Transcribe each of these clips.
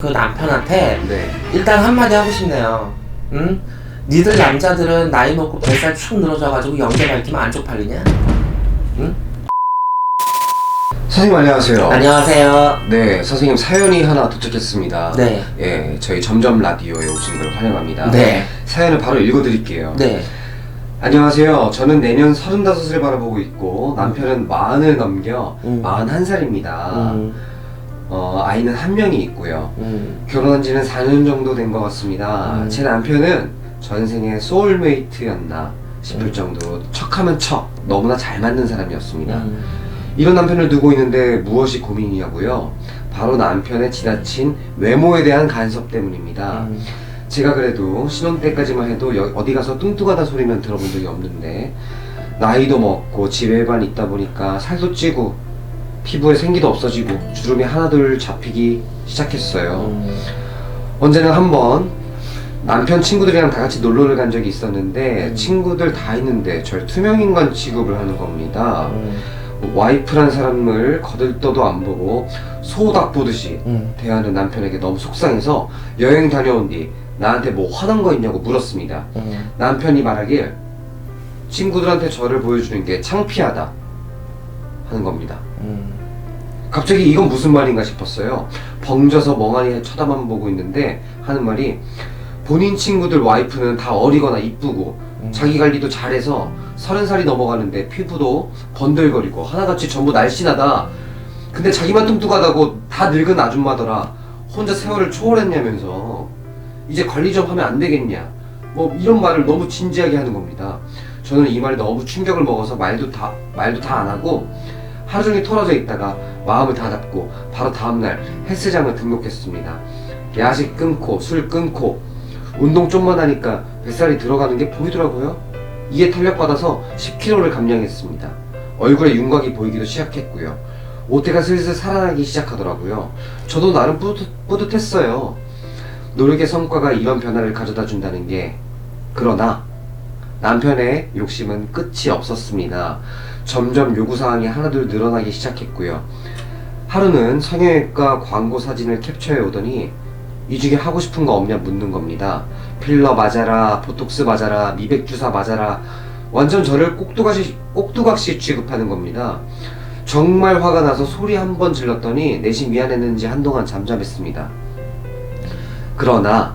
그 남편한테 네. 일단 한마디 하고 싶네요. 응? 니들 남자들은 나이 먹고 뱃살 축 늘어져가지고 연계 밝히면 안 쪽팔리냐? 선생님 안녕하세요. 안녕하세요. 네, 선생님 사연이 하나 도착했습니다. 네. 예, 저희 점점 라디오에 오신 걸 환영합니다. 네. 사연을 바로 읽어드릴게요. 네. 안녕하세요. 저는 내년 35을 바라보고 있고 남편은 40을 넘겨 음. 41살입니다. 음, 어, 아이는 한 명이 있고요. 음, 결혼한 지는 4년 정도 된 것 같습니다. 음. 제 남편은 전생에 소울메이트였나 싶을 음. 정도로 척하면 척 너무나 잘 맞는 사람이었습니다. 음, 이런 남편을 두고 있는데 무엇이 고민이냐고요? 바로 남편의 지나친 외모에 대한 간섭 때문입니다. 음, 제가 그래도 신혼 때까지만 해도 여- 어디 가서 뚱뚱하다 소리만 들어본 적이 없는데 나이도 먹고 집에만 있다 보니까 살도 찌고 피부에 생기도 없어지고 주름이 하나둘 잡히기 시작했어요. 음, 언제는 한번 남편 친구들이랑 다 같이 놀러를 간 적이 있었는데 음. 친구들 다 있는데 절 투명인간 취급을 하는 겁니다. 음, 와이프란 사람을 거들떠도 안 보고 소닭 보듯이 음, 대하는 남편에게 너무 속상해서 여행 다녀온 뒤 나한테 뭐 화난 거 있냐고 물었습니다. 음, 남편이 말하길 친구들한테 저를 보여주는 게 창피하다 하는 겁니다. 음, 갑자기 이건 무슨 말인가 싶었어요. 벙져서 멍하니 쳐다만 보고 있는데 하는 말이 본인 친구들 와이프는 다 어리거나 이쁘고 음. 자기 관리도 잘해서 서른 살이 넘어가는데 피부도 번들거리고 하나같이 전부 날씬하다. 근데 자기만 뚱뚱하다고 다 늙은 아줌마더라. 혼자 세월을 초월했냐면서 이제 관리 좀 하면 안 되겠냐. 뭐 이런 말을 너무 진지하게 하는 겁니다. 저는 이 말에 너무 충격을 먹어서 말도 다 말도 다 안 하고 하루 종일 털어져 있다가 마음을 다 잡고 바로 다음날 헬스장을 등록했습니다. 야식 끊고 술 끊고 운동 좀만 하니까 뱃살이 들어가는 게 보이더라고요. 이에 탄력받아서 10kg를 감량했습니다. 얼굴에 윤곽이 보이기도 시작했고요. 오태가 슬슬 살아나기 시작하더라고요. 저도 나름 뿌듯, 뿌듯했어요. 노력의 성과가 이런 변화를 가져다 준다는 게 그러나 남편의 욕심은 끝이 없었습니다. 점점 요구사항이 하나둘 늘어나기 시작했고요. 하루는 성형외과 광고 사진을 캡처해 오더니 이 중에 하고 싶은 거 없냐 묻는 겁니다. 필러 맞아라, 보톡스 맞아라, 미백 주사 맞아라. 완전 저를 꼭두각시, 꼭두각시 취급하는 겁니다. 정말 화가 나서 소리 한 번 질렀더니 내심 미안했는지 한동안 잠잠했습니다. 그러나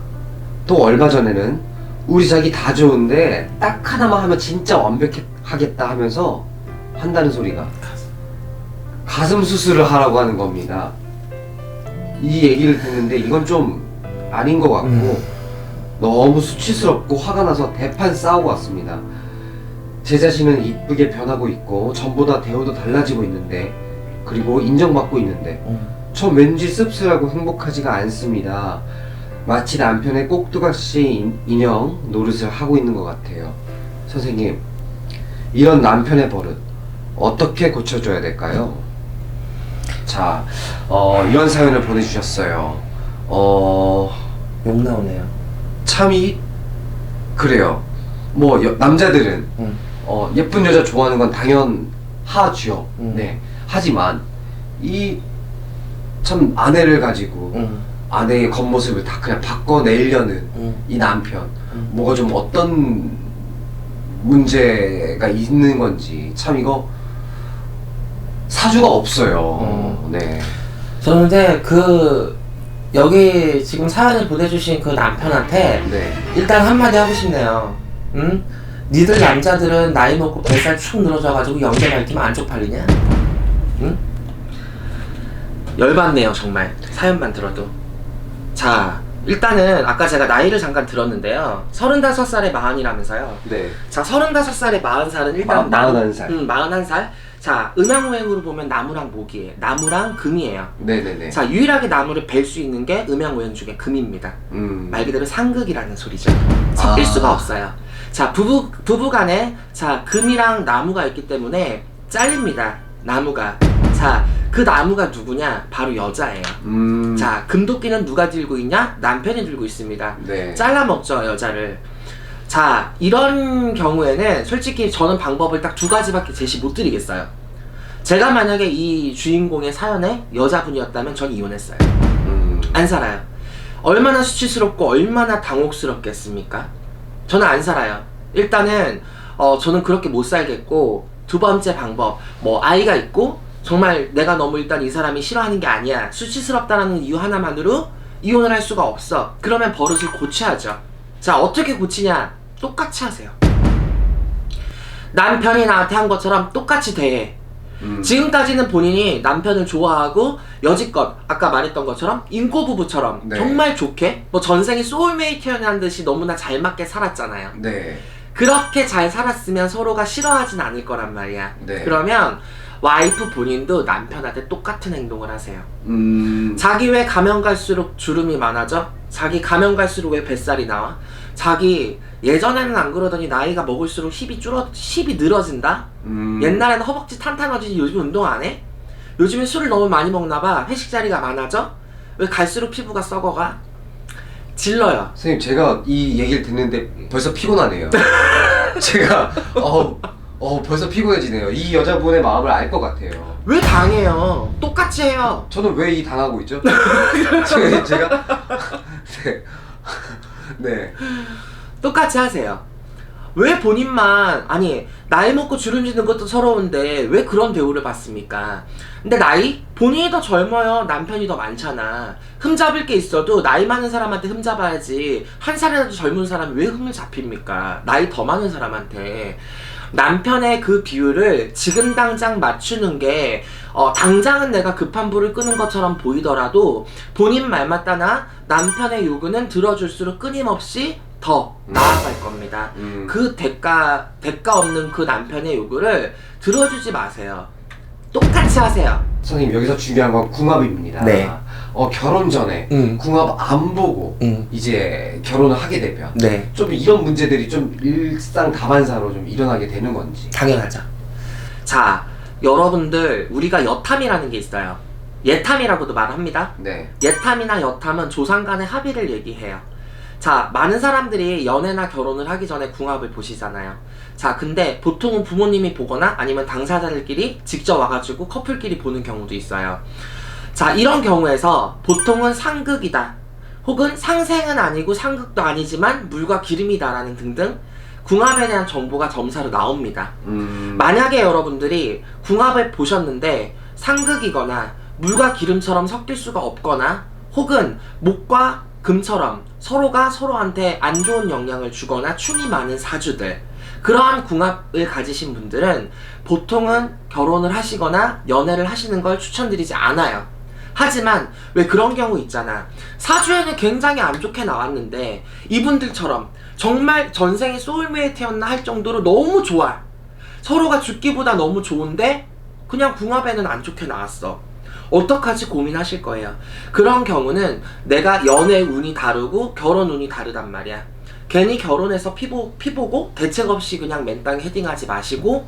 또 얼마 전에는 우리 자기 다 좋은데 딱 하나만 하면 진짜 완벽하겠다 하면서 한다는 소리가 가슴 수술을 하라고 하는 겁니다. 이 얘기를 듣는데 이건 좀 아닌 것 같고 음. 너무 수치스럽고 화가 나서 대판 싸우고 왔습니다. 제 자신은 이쁘게 변하고 있고 전보다 대우도 달라지고 있는데 그리고 인정받고 있는데 음. 전 왠지 씁쓸하고 행복하지가 않습니다. 마치 남편의 꼭두각시 인- 인형 노릇을 하고 있는 것 같아요. 선생님, 이런 남편의 버릇 어떻게 고쳐줘야 될까요? 자, 어, 이런 사연을 보내주셨어요. 어, 욕 나오네요. 참이 그래요. 뭐 여- 남자들은 음, 어, 예쁜 여자 좋아하는 건 당연하죠. 음. 네. 하지만 이 참 아내를 가지고 음, 아내의 겉모습을 다 그냥 바꿔내려는 음, 이 남편 음. 뭐가 좀 어떤 문제가 있는 건지 참 이거 사주가 없어요. 음. 네. 저는 근데 그 여기 지금 사연을 보내주신 그 남편한테 네. 일단 한마디 하고 싶네요. 응? 니들 남자들은 나이 먹고 뱃살 축 늘어져가지고 연계 밝히면 안 쪽팔리냐? 응? 열받네요 정말 사연만 들어도. 자 일단은 아까 제가 나이를 잠깐 들었는데요. 35살에 마흔이라면서요. 네. 자 35살에 40살은 일단 마- 나무- 41살. 음, 41살. 자 음양오행으로 보면 나무랑 목이에요. 나무랑 금이에요. 네네네. 자 유일하게 나무를 벨수 있는 게 음양오행 중에 금입니다. 음. 말 그대로 상극이라는 소리죠. 섞일 아. 수가 없어요. 자 부부 부부간에 자 금이랑 나무가 있기 때문에 잘립니다. 나무가 자 그 나무가 누구냐? 바로 여자예요. 음. 자 금도끼는 누가 들고 있냐? 남편이 들고 있습니다. 네. 잘라 먹죠 여자를. 자 이런 경우에는 솔직히 저는 방법을 딱 두 가지밖에 제시 못 드리겠어요. 제가 만약에 이 주인공의 사연에 여자분이었다면 전 이혼했어요. 음. 안 살아요. 얼마나 수치스럽고 얼마나 당혹스럽겠습니까? 저는 안 살아요. 일단은 어, 저는 그렇게 못 살겠고 두 번째 방법 뭐 아이가 있고 정말 내가 너무 일단 이 사람이 싫어하는 게 아니야 수치스럽다라는 이유 하나만으로 이혼을 할 수가 없어. 그러면 버릇을 고쳐야죠. 자 어떻게 고치냐? 똑같이 하세요. 남편이 나한테 한 것처럼 똑같이 대해. 음. 지금까지는 본인이 남편을 좋아하고 여지껏 아까 말했던 것처럼 인고 부부처럼 네. 정말 좋게 뭐 전생이 소울메이트였다는 듯이 너무나 잘 맞게 살았잖아요. 네. 그렇게 잘 살았으면 서로가 싫어하진 않을 거란 말이야. 네. 그러면 와이프 본인도 남편한테 똑같은 행동을 하세요. 음. 자기 왜 가면 갈수록 주름이 많아져? 자기 가면 갈수록 왜 뱃살이 나와? 자기 예전에는 안 그러더니 나이가 먹을수록 힙이 줄어 힙이 늘어진다? 음. 옛날에는 허벅지 탄탄해지지 요즘 운동 안 해? 요즘에 술을 너무 많이 먹나 봐. 회식 자리가 많아져? 왜 갈수록 피부가 썩어가? 질러요. 선생님 제가 이 얘기를 듣는데 벌써 피곤하네요. 제가 어, 어 벌써 피곤해지네요. 이 여자분의 마음을 알 것 같아요. 왜 당해요? 똑같이 해요. 저는 왜 이 당하고 있죠? 제가 제가 네. 네. 똑같이 하세요. 왜 본인만 아니 나이 먹고 주름지는 것도 서러운데 왜 그런 대우를 받습니까? 근데 나이 본인이 더 젊어요. 남편이 더 많잖아. 흠잡을 게 있어도 나이 많은 사람한테 흠잡아야지 한 살이라도 젊은 사람이 왜 흠을 잡힙니까? 나이 더 많은 사람한테 남편의 그 비율을 지금 당장 맞추는 게 어, 당장은 내가 급한 불을 끄는 것처럼 보이더라도 본인 말 맞다나 남편의 요구는 들어줄수록 끊임없이 더 나아갈 겁니다. 음. 그 대가 대가 없는 그 남편의 요구를 들어주지 마세요. 똑같이 하세요. 선생님 여기서 중요한 건 궁합입니다. 네. 어 결혼 전에 응. 궁합 안 보고 응. 이제 결혼을 하게 되면 네. 좀 이런 문제들이 좀 일상 다반사로 좀 일어나게 되는 건지. 당연하죠. 자, 여러분들 우리가 여탐이라는 게 있어요. 예탐이라고도 말합니다. 네. 예탐이나 여탐은 조상 간의 합의를 얘기해요. 자, 많은 사람들이 연애나 결혼을 하기 전에 궁합을 보시잖아요. 자, 근데 보통은 부모님이 보거나 아니면 당사자들끼리 직접 와가지고 커플끼리 보는 경우도 있어요. 자, 이런 경우에서 보통은 상극이다. 혹은 상생은 아니고 상극도 아니지만 물과 기름이다라는 등등 궁합에 대한 정보가 점사로 나옵니다. 음. 만약에 여러분들이 궁합을 보셨는데 상극이거나 물과 기름처럼 섞일 수가 없거나 혹은 목과 금처럼 서로가 서로한테 안 좋은 영향을 주거나 충이 많은 사주들 그러한 궁합을 가지신 분들은 보통은 결혼을 하시거나 연애를 하시는 걸 추천드리지 않아요. 하지만 왜 그런 경우 있잖아. 사주에는 굉장히 안 좋게 나왔는데 이분들처럼 정말 전생이 소울메이트였나 할 정도로 너무 좋아. 서로가 죽기보다 너무 좋은데 그냥 궁합에는 안 좋게 나왔어. 어떡하지 고민하실 거예요. 그런 경우는 내가 연애 운이 다르고 결혼 운이 다르단 말이야. 괜히 결혼해서 피보, 피보고 대책 없이 그냥 맨땅 헤딩하지 마시고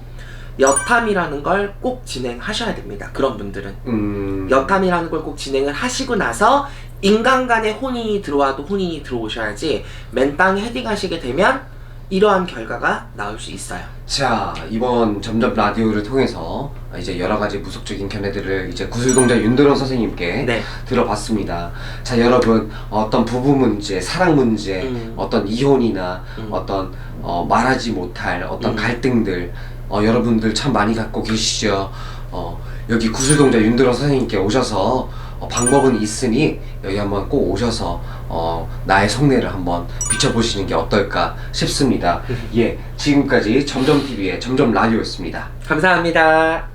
여탐이라는 걸 꼭 진행하셔야 됩니다. 그런 분들은. 음. 여탐이라는 걸 꼭 진행을 하시고 나서 인간 간의 혼인이 들어와도 혼인이 들어오셔야지 맨땅 헤딩하시게 되면 이러한 결과가 나올 수 있어요. 자 이번 점점 라디오를 통해서 이제 여러 가지 무속적인 견해들을 이제 구슬동자 윤도령 선생님께 네. 들어봤습니다. 자 여러분 어떤 부부 문제, 사랑 문제, 음. 어떤 이혼이나 음. 어떤 어, 말하지 못할 어떤 음. 갈등들 어, 여러분들 참 많이 갖고 계시죠. 어, 여기 구슬동자 윤도령 선생님께 오셔서 어, 방법은 있으니 여기 한번 꼭 오셔서 어, 나의 속내를 한번 비춰보시는 게 어떨까 싶습니다. 예, 지금까지 점점 TV의 점점 라디오였습니다. 감사합니다.